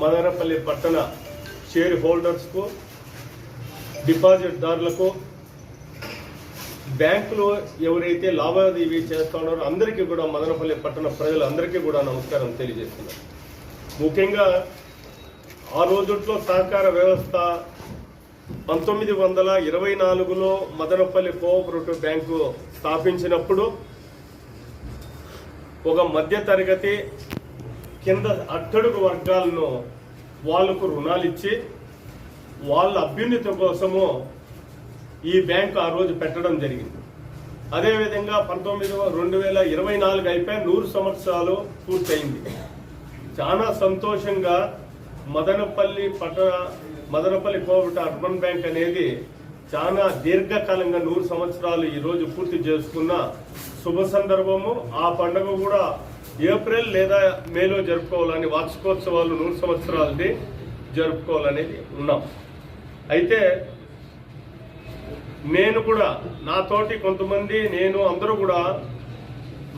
మదనపల్లి పట్టణ షేర్ హోల్డర్స్కు డిపాజిట్దారులకు బ్యాంకులో ఎవరైతే లావాదేవీ చేస్తున్నారో అందరికీ కూడా మదనపల్లి పట్టణ ప్రజలందరికీ కూడా నమస్కారం తెలియజేస్తున్నాను. ముఖ్యంగా ఆ రోజుల్లో సహకార వ్యవస్థ పంతొమ్మిది వందల ఇరవై నాలుగులో మదనపల్లి కోఆపరేటివ్ బ్యాంకు స్థాపించినప్పుడు ఒక మధ్య తరగతి కింద అట్టడుగు వర్గాలను వాళ్ళకు రుణాలు ఇచ్చి వాళ్ళ అభ్యున్నతి కోసము ఈ బ్యాంకు ఆ రోజు పెట్టడం జరిగింది. అదేవిధంగా పంతొమ్మిది రెండు వేల ఇరవై నాలుగు అయిపోయి నూరు సంవత్సరాలు పూర్తయింది. చాలా సంతోషంగా మదనపల్లి పట్టణ మదనపల్లి కోవిట అర్బన్ బ్యాంక్ అనేది చాలా దీర్ఘకాలంగా నూరు సంవత్సరాలు ఈరోజు పూర్తి చేసుకున్న శుభ సందర్భము. ఆ పండుగ కూడా ఏప్రిల్ లేదా మేలో జరుపుకోవాలని వార్షికోత్సవాలు నూరు సంవత్సరాలది జరుపుకోవాలనేది ఉన్నాం. అయితే నేను కూడా నాతోటి కొంతమంది నేను అందరూ కూడా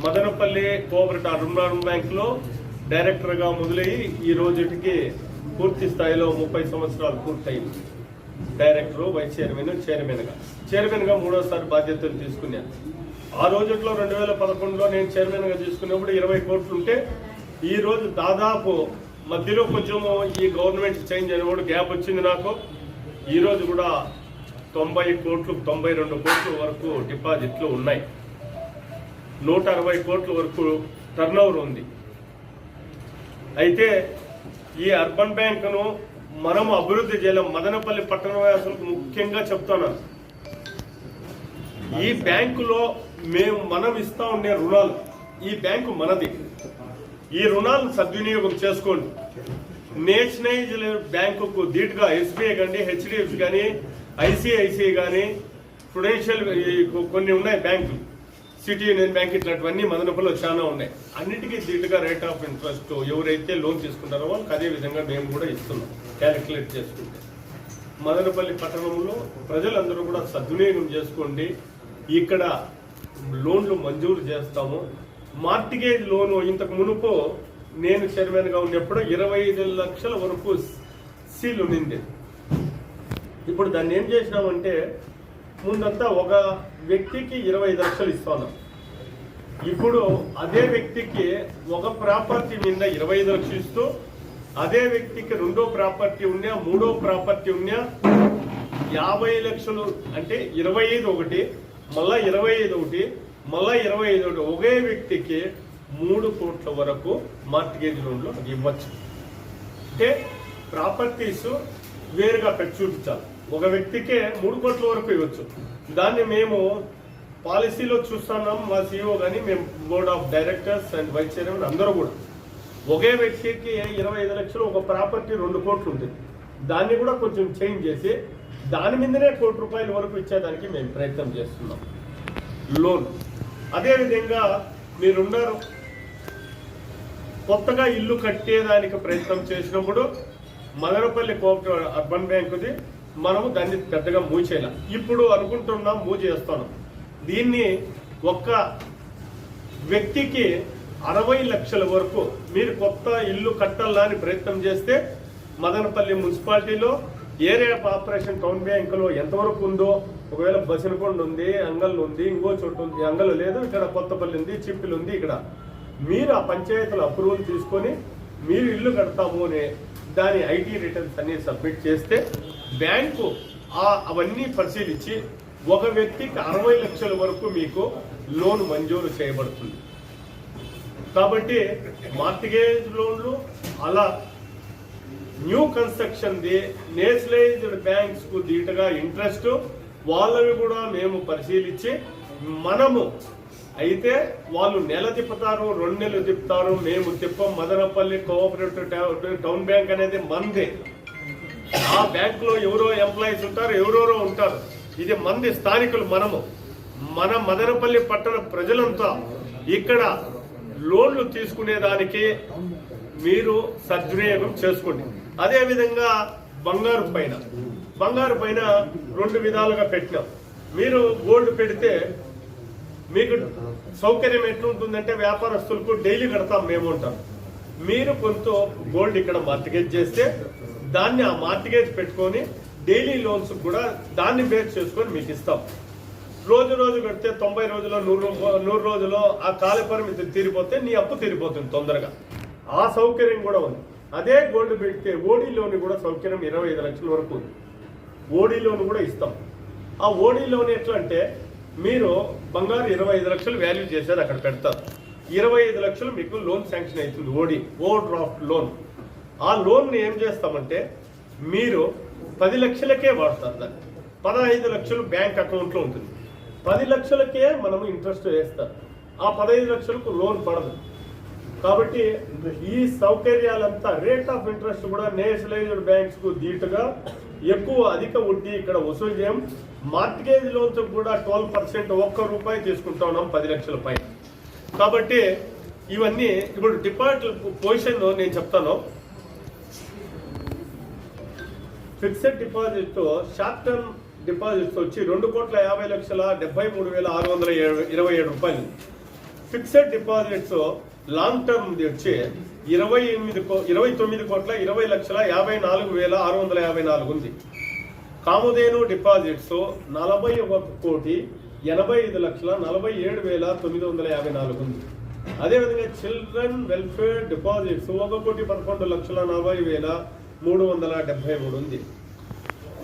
మదనపల్లి కోఆపరేటివ్ అర్బన్ బ్యాంక్లో డైరెక్టర్గా మొదలయ్యి ఈ రోజుటికి పూర్తి స్థాయిలో ముప్పై సంవత్సరాలు పూర్తయింది. డైరెక్టర్ వైస్ చైర్మన్ చైర్మన్గా. చైర్మన్గా మూడోసారి బాధ్యతలు తీసుకున్నాను. ఆ రోజుల్లో రెండు వేల పదకొండులో నేను చైర్మన్గా తీసుకున్నప్పుడు ఇరవై కోట్లు ఉంటే ఈ రోజు దాదాపు మధ్యలో కొంచెము ఈ గవర్నమెంట్ చేంజ్ అయినప్పుడు గ్యాప్ వచ్చింది నాకు. ఈ రోజు కూడా తొంభై కోట్లు తొంభై రెండు కోట్ల వరకు డిపాజిట్లు ఉన్నాయి. నూట అరవై కోట్ల వరకు టర్న్ ఉంది. అయితే ఈ అర్బన్ బ్యాంకును మనం అభివృద్ధి చేయలేం. మదనపల్లి పట్టణ వాసులకు ముఖ్యంగా చెప్తున్నాను. ఈ బ్యాంకులో మేము మనం ఇస్తా ఉండే రుణాలు ఈ బ్యాంకు మనది. ఈ రుణాలను సద్వినియోగం చేసుకోండి. నేషనలైజ్ బ్యాంకుకు ధీటుగా ఎస్బీఐ కానీ హెచ్డిఎఫ్సి కానీ ఐసిఐసిఐ కానీ ప్రుడెన్షియల్ కొన్ని ఉన్నాయి బ్యాంకులు సిటీ యూనియన్ బ్యాంక్ ఇట్లాంటివన్నీ మదనపల్లిలో చాలా ఉన్నాయి. అన్నిటికీ ధీటుగా రేట్ ఆఫ్ ఇంట్రెస్ట్ ఎవరైతే లోన్ తీసుకుంటారో వాళ్ళకి అదే విధంగా మేము కూడా ఇస్తున్నాం క్యాలిక్యులేట్ చేసుకుంటే. మదనపల్లి పట్టణంలో ప్రజలందరూ కూడా సద్వినియోగం చేసుకోండి. ఇక్కడ లోన్లు మంజూరు చేస్తాము. మార్టిగేజ్ లోను ఇంతకు మునుపు నేను చైర్మన్గా ఉన్నప్పుడు ఇరవై ఐదు లక్షల వరకు సీల్ ఉండింది. ఇప్పుడు దాన్ని ఏం చేసినామంటే ముందంతా ఒక వ్యక్తికి ఇరవై ఐదు లక్షలు ఇస్తాను. ఇప్పుడు అదే వ్యక్తికి ఒక ప్రాపర్టీ మీద ఇరవై ఐదు లక్షలు ఇస్తూ అదే వ్యక్తికి రెండో ప్రాపర్టీ ఉన్నా మూడో ప్రాపర్టీ ఉన్నా యాభై లక్షలు అంటే ఇరవై ఐదు ఒకటి మళ్ళా ఇరవై ఐదు ఒకటి మళ్ళా ఇరవై ఐదు ఒకటి ఒకే వ్యక్తికి మూడు కోట్ల వరకు మార్టిగేజ్ లోన్లు ఇవ్వచ్చు. అంటే ప్రాపర్టీస్ వేరుగా పెట్టి చూపించాలి. ఒక వ్యక్తికే మూడు కోట్ల వరకు ఇవ్వచ్చు. దాన్ని మేము పాలసీలో చూస్తున్నాం మా సీఓ కానీ మేము board of directors and vice chairman అందరూ కూడా. ఒకే వ్యక్తికి ఇరవై ఐదు లక్షలు ఒక ప్రాపర్టీ రెండు కోట్లు ఉంటుంది దాన్ని కూడా కొంచెం చేంజ్ చేసి దాని మీదనే కోటి రూపాయల వరకు ఇచ్చేదానికి మేము ప్రయత్నం చేస్తున్నాం. లోన్. అదేవిధంగా మీరున్నారు కొత్తగా ఇల్లు కట్టేదానికి ప్రయత్నం చేసినప్పుడు మదనపల్లి కోఆపరేటివ్ అర్బన్ బ్యాంకుది మనము దాన్ని పెద్దగా మూవ్ చేయాలి ఇప్పుడు అనుకుంటున్నాం మూవ్ దీన్ని ఒక్క వ్యక్తికి అరవై లక్షల వరకు మీరు కొత్త ఇల్లు కట్టాలని ప్రయత్నం చేస్తే మదనపల్లి మున్సిపాలిటీలో ఏరియా ఆఫ్ ఆపరేషన్ టౌన్ బ్యాంకులో ఎంతవరకు ఉందో ఒకవేళ బసినకొండ ఉంది అంగల్ ఉంది ఇంకో చోటు ఉంది అంగల్ లేదు ఇక్కడ కొత్తపల్లి ఉంది చిప్పిలు ఉంది ఇక్కడ. మీరు ఆ పంచాయతీల అప్రూవల్ తీసుకొని మీరు ఇల్లు కడతాము దాని ఐటీ రిటర్న్స్ అన్ని సబ్మిట్ చేస్తే బ్యాంకు అవన్నీ పరిశీలించి ఒక వ్యక్తికి అరవై లక్షల వరకు మీకు లోన్ మంజూరు చేయబడుతుంది. కాబట్టి మార్టిగేజ్ లోన్లు అలా న్యూ కన్స్ట్రక్షన్ ది నేషనలైజ్డ్ బ్యాంక్స్కు దీటుగా ఇంట్రెస్ట్ వాళ్ళవి కూడా మేము పరిశీలించి మనము అయితే వాళ్ళు నెల తిప్పుతారు రెండు నెలలు తిప్పుతారు మేము తిప్పం మదనపల్లి కోఆపరేటివ్ టౌ- టౌన్ బ్యాంక్ అనేది మందే. ఆ బ్యాంక్లో ఎవరో ఎంప్లాయీస్ ఉంటారు ఎవరెవరో ఉంటారు. ఇది మంది స్థానికులు మనము. మన మదనపల్లి పట్టణ ప్రజలంతా ఇక్కడ లోన్లు తీసుకునేదానికి మీరు సద్వినియోగం చేసుకోండి. అదేవిధంగా బంగారు పైన. బంగారు పైన రెండు విధాలుగా పెట్టినాం. మీరు గోల్డ్ పెడితే మీకు సౌకర్యం ఎట్లుంటుందంటే వ్యాపారస్తులకు డైలీ కడతాం మేము ఉంటాం మీరు కొంత గోల్డ్ ఇక్కడ మార్టిగేజ్ చేస్తే దాన్ని ఆ మార్టిగేజ్ పెట్టుకొని డైలీ లోన్స్ కూడా దాన్ని బేస్ చేసుకొని మీకు ఇస్తాం. రోజు రోజు కడితే తొంభై రోజుల్లో నూరు నూరు రోజుల్లో ఆ కాల పరిమితి తీరిపోతే నీ అప్పు తీరిపోతుంది తొందరగా. ఆ సౌకర్యం కూడా ఉంది. అదే గోల్డ్ పెడితే ఓడీ లోన్ కూడా సౌకర్యం ఇరవై ఐదు లక్షల వరకు ఉంది. ఓడీ లోన్ కూడా ఇస్తాం. ఆ ఓడీ లోన్ ఎట్లా అంటే మీరు బంగారు ఇరవై ఐదు లక్షలు వాల్యూ చేసేది అక్కడ పెడతారు. ఇరవై ఐదు లక్షలు మీకు లోన్ శాంక్షన్ అవుతుంది ఓడి ఓవర్ డ్రాఫ్ట్ లోన్ ఆ లోన్ ఏం చేస్తామంటే మీరు పది లక్షలకే వాడతారు దాన్ని. పదహైదు లక్షలు బ్యాంక్ అకౌంట్లో ఉంటుంది. పది లక్షలకే మనము ఇంట్రెస్ట్ వేస్తారు ఆ పదహైదు లక్షలకు లోన్ పడదు. కాబట్టి ఈ సౌకర్యాలంతా రేట్ ఆఫ్ ఇంట్రెస్ట్ కూడా నేషనలైజ్డ్ బ్యాంక్స్కు ధీటుగా ఎక్కువ అధిక వడ్డీ ఇక్కడ వసూలు చేయం. మార్టిగేజ్ లోన్స్ కూడా ట్వెల్వ్ పర్సెంట్ ఒక్క రూపాయి తీసుకుంటా ఉన్నాం పది లక్షల పైన. కాబట్టి ఇవన్నీ ఇప్పుడు డిపాజిట్ పొజిషన్ నేను చెప్తాను. Fixed deposit short term deposits వచ్చి రెండు కోట్ల యాభై లక్షల డెబ్బై మూడు వేల ఆరు వందల ఏడు- ఇరవై ఏడు రూపాయలు. ఫిక్స్డ్ డిపాజిట్స్ లాంగ్ టర్మ్ వచ్చి ఇరవై ఎనిమిది కో- ఇరవై తొమ్మిది కోట్ల ఇరవై లక్షల యాభై నాలుగు వేల ఆరు వందల యాభై నాలుగు ఉంది. కాముదేను డిపాజిట్స్ నలభై ఒక కోటి ఎనభై ఐదు లక్షల నలభై ఏడు వేల తొమ్మిది వందల యాభై నాలుగు ఉంది. అదేవిధంగా చిల్డ్రన్ వెల్ఫేర్ డిపాజిట్స్ ఒక కోటి పదకొండు లక్షల నలభై వేల మూడు వందల డెబ్బై మూడు ఉంది.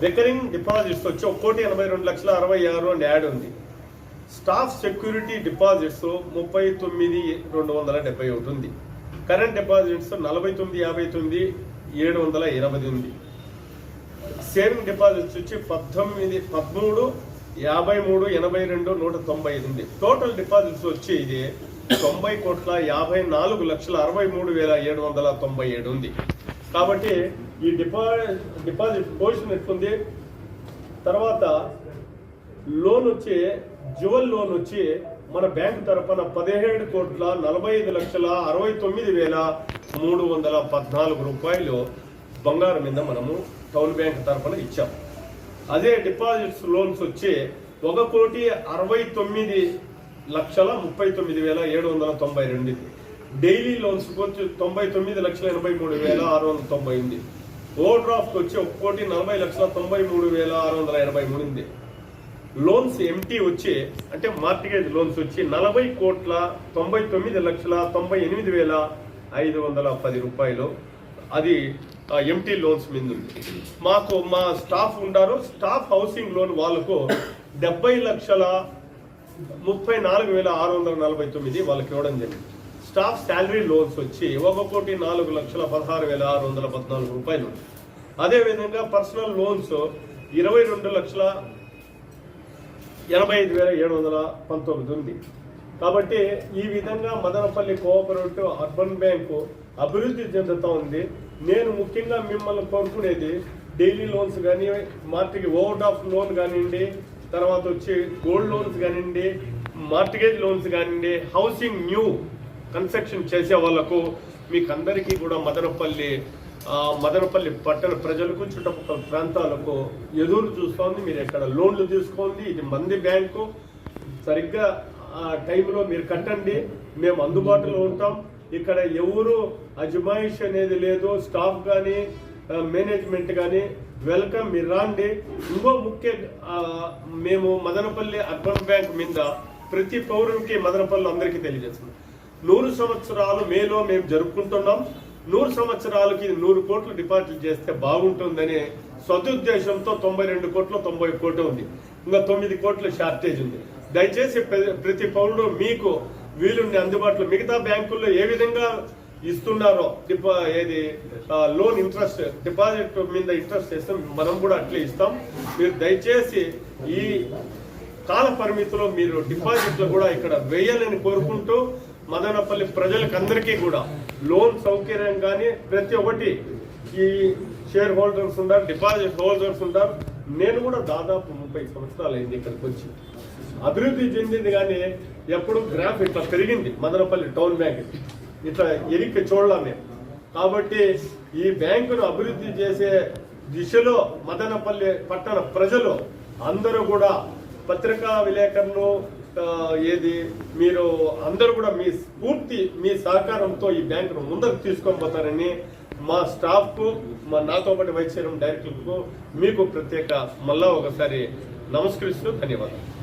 రికరింగ్ డిపాజిట్స్ వచ్చి ఒక కోటి ఎనభై రెండు లక్షల అరవై ఆరు అండ్ యాడ్ ఉంది. స్టాఫ్ సెక్యూరిటీ డిపాజిట్స్ ముప్పై తొమ్మిది రెండు వందల డెబ్బై ఒకటి ఉంది. కరెంట్ డిపాజిట్స్ నలభై తొమ్మిది యాభై తొమ్మిది ఏడు వందల ఎనభై ఉంది. సేవింగ్ డిపాజిట్స్ వచ్చి పద్దెనిమిది పదమూడు యాభై మూడు ఎనభై రెండు నూట తొంభై ఐదు ఉంది. టోటల్ డిపాజిట్స్ వచ్చి ఇది తొంభై కోట్ల యాభై నాలుగు లక్షల అరవై మూడు వేల ఏడు వందల తొంభై ఏడు ఉంది. కాబట్టి ఈ డిపా డిపాజిట్ పొజిషన్ ఎట్లుంది? తర్వాత లోన్ వచ్చి జ్యువెల్ లోన్ వచ్చి మన బ్యాంక్ తరఫున పదిహేడు కోట్ల నలభై ఐదు లక్షల అరవై తొమ్మిది వేల మూడు వందల పద్నాలుగు రూపాయలు బంగారం మీద మనము టౌన్ బ్యాంక్ తరఫున ఇచ్చాం. అదే డిపాజిట్స్ లోన్స్ వచ్చి ఒక కోటి అరవై తొమ్మిది లక్షల ముప్పై తొమ్మిది వేల ఏడు వందల తొంభై రెండు డైలీ లోన్స్ వచ్చి తొంభై తొమ్మిది లక్షల ఎనభై మూడు వేల ఆరు వందల తొంభై ఉంది ఓవర్ డ్రాఫ్ట్ వచ్చి ఒక కోటి నలభై లక్షల తొంభై మూడు వేల ఆరు వందల ఎనభై మూడు ఉంది లోన్స్ ఎంటీ వచ్చి అంటే మార్టిగేజ్ లోన్స్ వచ్చి నలభై కోట్ల తొంభై తొమ్మిది లక్షల తొంభై ఎనిమిది వేల ఐదు వందల పది రూపాయలు. అది ఎంటీ లోన్స్ మీద ఉంది. మాకు మా స్టాఫ్ ఉండారు. స్టాఫ్ హౌసింగ్ లోన్ వాళ్ళకు డెబ్బై లక్షల ముప్పై నాలుగు వేల ఆరు వందల నలభై తొమ్మిది వాళ్ళకి ఇవ్వడం జరిగింది. స్టాఫ్ శాలరీ లోన్స్ వచ్చి ఒక కోటి నాలుగు లక్షల పదహారు వేల ఆరు వందల పద్నాలుగు రూపాయలు. అదేవిధంగా పర్సనల్ లోన్స్ ఇరవై రెండు లక్షల ఎనభై ఐదు వేల ఏడు వందల పంతొమ్మిది ఉంది. కాబట్టి ఈ విధంగా మదనపల్లి కోఆపరేటివ్ అర్బన్ బ్యాంకు అభివృద్ధి చెందుతూ ఉంది. నేను ముఖ్యంగా మిమ్మల్ని కోరుకునేది డైలీ లోన్స్ కానీ మార్టికి ఓవర్ ఆఫ్ లోన్ కానివ్వండి తర్వాత వచ్చి గోల్డ్ లోన్స్ కానివ్వండి మార్టిగేజ్ లోన్స్ కానివ్వండి హౌసింగ్ న్యూ కన్స్ట్రక్షన్ చేసే వాళ్ళకు మీకు అందరికీ కూడా మదనపల్లి మదనపల్లి పట్టణ ప్రజలకు చుట్టుపక్కల ప్రాంతాలకు ఎదురు చూస్తోంది. మీరు ఎక్కడ లోన్లు తీసుకోండి. ఇది మంది బ్యాంకు. సరిగ్గా ఆ టైంలో మీరు కట్టండి. మేము అందుబాటులో ఉంటాం. ఇక్కడ ఎవరు అజమాయిష్ అనేది లేదు స్టాఫ్ కానీ మేనేజ్మెంట్ కానీ వెల్కమ్ మీరు రాండి. ఇంకో ముఖ్య మేము మదనపల్లి అర్బన్ బ్యాంక్ మీద ప్రతి పౌరునికి మదనపల్లి అందరికీ తెలియజేస్తున్నాం. నూరు సంవత్సరాలు మేలో మేము జరుపుకుంటున్నాం. నూరు సంవత్సరాలకి నూరు కోట్లు డిపాజిట్ చేస్తే బాగుంటుందనే సదుద్దేశంతో తొంభై రెండు కోట్లు తొంభై కోట్లు ఉంది. ఇంకా తొమ్మిది కోట్ల షార్టేజ్ ఉంది. దయచేసి ప్ర- ప్రతి పౌరుడు మీకు వీలుండి అందుబాటులో మిగతా బ్యాంకుల్లో ఏ విధంగా ఇస్తున్నారో డిపా ఏది లోన్ ఇంట్రెస్ట్ డిపాజిట్ మీద ఇంట్రెస్ట్ ఇస్తాం మనం కూడా అట్లే ఇస్తాం. మీరు దయచేసి ఈ కాల పరిమితిలో మీరు డిపాజిట్లు కూడా ఇక్కడ వేయాలని కోరుకుంటూ మదనపల్లి ప్రజలకందరికీ కూడా లోన్ సౌకర్యం కానీ ప్రతి ఒక్కటి ఈ షేర్ హోల్డర్స్ ఉంటారు డిపాజిట్ హోల్డర్స్ ఉంటారు. నేను కూడా దాదాపు ముప్పై సంవత్సరాలు అయింది ఇక్కడికి వచ్చి. అభివృద్ధి చెందింది కానీ ఎప్పుడు గ్రాఫ్ ఇట్లా పెరిగింది. మదనపల్లి టౌన్ బ్యాంక్ ఇట్లా ఎరిక చూడలేం. మేము కాబట్టి ఈ బ్యాంకును అభివృద్ధి చేసే దిశలో మదనపల్లి పట్టణ ప్రజలు అందరూ కూడా పత్రికా విలేకరులు ఏది? మీరు అందరూ కూడా మీ పూర్తి మీ సహకారంతో ఈ బ్యాంకును ముందుకు తీసుకొని పోతారని మా స్టాఫ్కు మా నాతో పాటు వైస్ చైర్మన్ డైరెక్టర్కు మీకు ప్రత్యేక మళ్ళా ఒకసారి నమస్కరిస్తూ ధన్యవాదాలు.